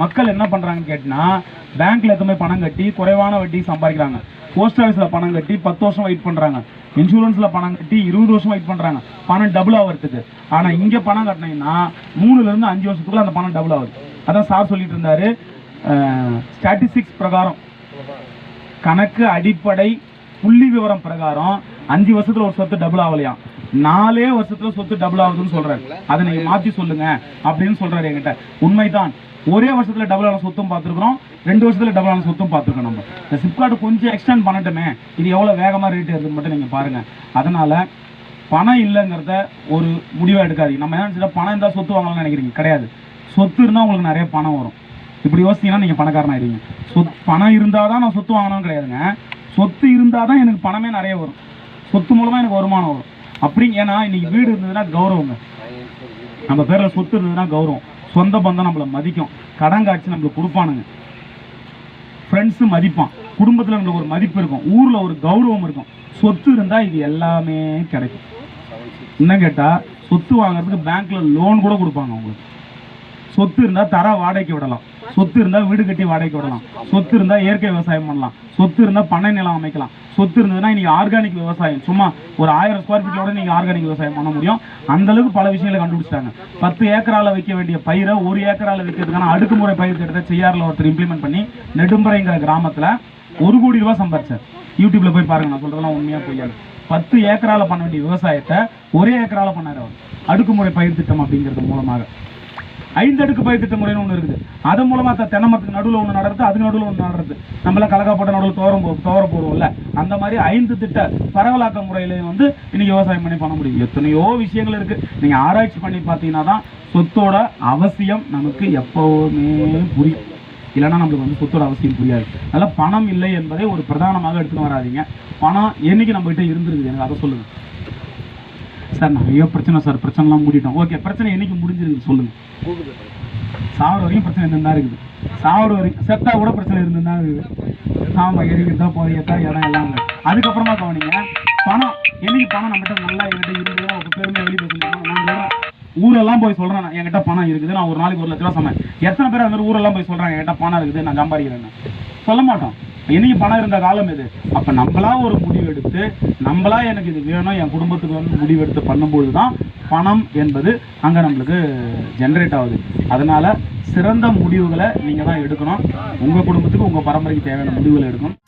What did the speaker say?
மக்கள் என்ன பண்றாங்கன்னு கேட்டினா பேங்க்ல எதுவுமே பணம் கட்டி குறைவான வட்டி சம்பாதிக்கிறாங்க. போஸ்ட் ஆஃபீஸ்ல பணம் கட்டி பத்து வருஷம் வெயிட் பண்றாங்க. இன்சூரன்ஸ்ல பணம் கட்டி இருபது வருஷம் வெயிட் பண்றாங்க. பணம் டபுள் ஆகிறதுக்கு. ஆனா இங்க பணம் கட்டினீங்கன்னா மூணுல இருந்து அஞ்சு வருஷத்துக்குள்ள அந்த பணம் டபுள் ஆகுது. அதான் சார் சொல்லிட்டு இருந்தாரு. ஸ்டாட்டிஸ்டிக்ஸ் பிரகாரம். கணக்கு அடிப்படை புள்ளி விவரம் பிரகாரம் அஞ்சு வருஷத்துல ஒரு சொத்து டபுள் ஆகலையாம். நாலே வருஷத்துல சொத்து டபுள் ஆகுதுன்னு சொல்றாரு. அதை நீங்க மாத்தி சொல்லுங்க அப்படின்னு சொல்றாரு என்கிட்ட. உண்மைதான். ஒரே வருஷத்துல டபுளான சொத்தும் பார்த்துருக்கோம் ரெண்டு வருஷத்துல டபுளான சொத்தும் பார்த்துருக்கோம் நம்ம. இந்த சிப்கார்டு கொஞ்சம் எக்ஸ்டெண்ட் பண்ணட்டுமே. இது எவ்வளோ வேகமாக ரேட் இருக்குன்னு மட்டும் நீங்கள் பாருங்கள் அதனால் பணம் இல்லைங்கிறத ஒரு முடிவாக எடுக்காதீங்க. நம்ம என்ன பணம் இருந்தால் சொத்து வாங்கலாம்னு நினைக்கிறீங்க. கிடையாது. சொத்து இருந்தால் உங்களுக்கு நிறைய பணம் வரும். இப்படி யோசிச்சிங்கன்னா நீங்கள் பணக்காரன் ஆயிடுவீங்க. சொத் பணம் இருந்தால் தான் நான் சொத்து வாங்கணும்னு கிடையாதுங்க. சொத்து இருந்தால் தான் எனக்கு பணமே நிறைய வரும். சொத்து மூலமாக எனக்கு வருமானம் வரும். அப்படி ஏன்னா இன்னைக்கு வீடு இருந்ததுன்னா கௌரவங்க. நம்ம பேரில் சொத்து இருந்ததுன்னா கௌரவம். சொந்த பந்தம் நம்மள மதிக்கும். கடன் காட்சி நம்மளுக்கு கொடுப்பானுங்க. ஃப்ரெண்ட்ஸு மதிப்பான். குடும்பத்தில் நம்மளுக்கு ஒரு மதிப்பு இருக்கும். ஊரில் ஒரு கௌரவம் இருக்கும். சொத்து இருந்தால் இது எல்லாமே கிடைக்கும். இன்னும் கேட்டால் சொத்து வாங்குறதுக்கு பேங்க்கில் லோன் கூட கொடுப்பாங்க உங்களுக்கு சொத்து இருந்தால் தர வாடகைக்கு விடலாம். சொத்து இருந்தால் வீடு கட்டி வாடகைக்கு விடலாம். சொத்து இருந்தால் இயற்கை விவசாயம் பண்ணலாம். சொத்து இருந்தால் பண்ணை நிலம் அமைக்கலாம். சொத்து இருந்ததுன்னா இன்னைக்கு ஆர்கானிக் விவசாயம். சும்மா ஒரு ஆயிரம் ஸ்கொயர் ஃபீட்டோட நீங்கள் ஆர்கானிக் விவசாயம் பண்ண முடியும். அந்தளவுக்கு பல விஷயங்களை கண்டுபிடிச்சிட்டாங்க. பத்து ஏக்கரால் வைக்க வேண்டிய பயிரை ஒரு ஏக்கரால் வைக்கிறதுக்கான அடுக்குமுறை பயிர் திட்டத்தை செய்யாரில் ஒருத்தர் இம்ப்ளிமெண்ட் பண்ணி நெடும்பரைங்கிற கிராமத்தில் ஒரு கோடி ரூபா சம்பாரிச்சார். யூடியூப்பில் போய் பாருங்க நான் சொல்கிறதெல்லாம் உண்மையாக பொய்யாது பத்து ஏக்கரால் பண்ண வேண்டிய விவசாயத்தை ஒரே ஏக்கரால் பண்ணார் அவர். அடுக்குமுறை பயிர் திட்டம் அப்படிங்கிறது மூலமாக. ஐந்து அடுக்கு பயிர் திட்ட முறைன்னு ஒன்று இருக்குது. அதன் மூலமாக த- தென்னை மரத்துக்கு நடுவில் ஒன்று நடறது அதுக்கு நடுவில் ஒன்று நடறது. நம்மளாம் கலக்கா போட்ட நடுவில் தோரம் போ தோர போடுவோம்ல. அந்த மாதிரி ஐந்து திட்ட பரவலாக்க முறையிலையும் வந்து இன்னைக்கு விவசாயம் பண்ணி பண்ண முடியும். எத்தனையோ விஷயங்கள் இருக்குது நீங்கள் ஆராய்ச்சி பண்ணி பார்த்தீங்கன்னா தான் சொத்தோட அவசியம் நமக்கு எப்போவுமே புரியும். இல்லைன்னா நம்மளுக்கு வந்து சொத்தோட அவசியம் புரியாது. அதனால் பணம் இல்லை என்பதை ஒரு பிரதானமாக எடுத்துன்னு வராதீங்க. பணம் என்னைக்கு நம்மகிட்ட இருந்துருக்குது? இருந்திருக்குது எனக்கு அதை சொல்லுங்கள் சார் நிறைய பிரச்சனை சார் பிரச்சனைலாம் மூடிட்டோம். ஓகே பிரச்சனை என்னைக்கு முடிஞ்சிருக்கு சொல்லுங்க. சாவர வரைக்கும் பிரச்சனை இருந்துதான் இருக்குது. சாவர வரைக்கும் செத்தா கூட பிரச்சனை இருந்துதான் இருக்குது. ஆமா எரிக்கிறதா புதையத்தா இடம் எல்லாம். அதுக்கப்புறமா கவனிங்க பணம் என்னைக்கு பணம் நம்மகிட்ட நல்லா என்கிட்ட இருந்தது ஒரு பெருமை வெளியே பேச முடியுமா? நான் சொல்றேன் ஊரெல்லாம் போய் சொல்றேன் நான். என்கிட்ட பணம் இருக்குது நான் ஒரு நாளைக்கு ஒரு லட்ச ரூபா சமையல் எத்தனை பேர் அந்த மாதிரி ஊரெல்லாம் போய் சொல்றாங்க என்கிட்ட பணம் இருக்குது நான் சம்பாதிக்கிறேன்னு. சொல்ல மாட்டோம். இன்னைக்கு பணம் இருந்த காலம் இது. அப்ப நம்மளா ஒரு முடிவு எடுத்து நம்மளா எனக்கு இது வேணும் என் குடும்பத்துக்கு வந்து முடிவு எடுத்து பண்ணும்போது தான் பணம் என்பது அங்க நம்மளுக்கு ஜென்ரேட் ஆகுது. அதனால சிறந்த முடிவுகளை நீங்க தான் எடுக்கணும். உங்க குடும்பத்துக்கு உங்க பரம்பரைக்கு தேவையான முடிவுகளை எடுக்கணும்.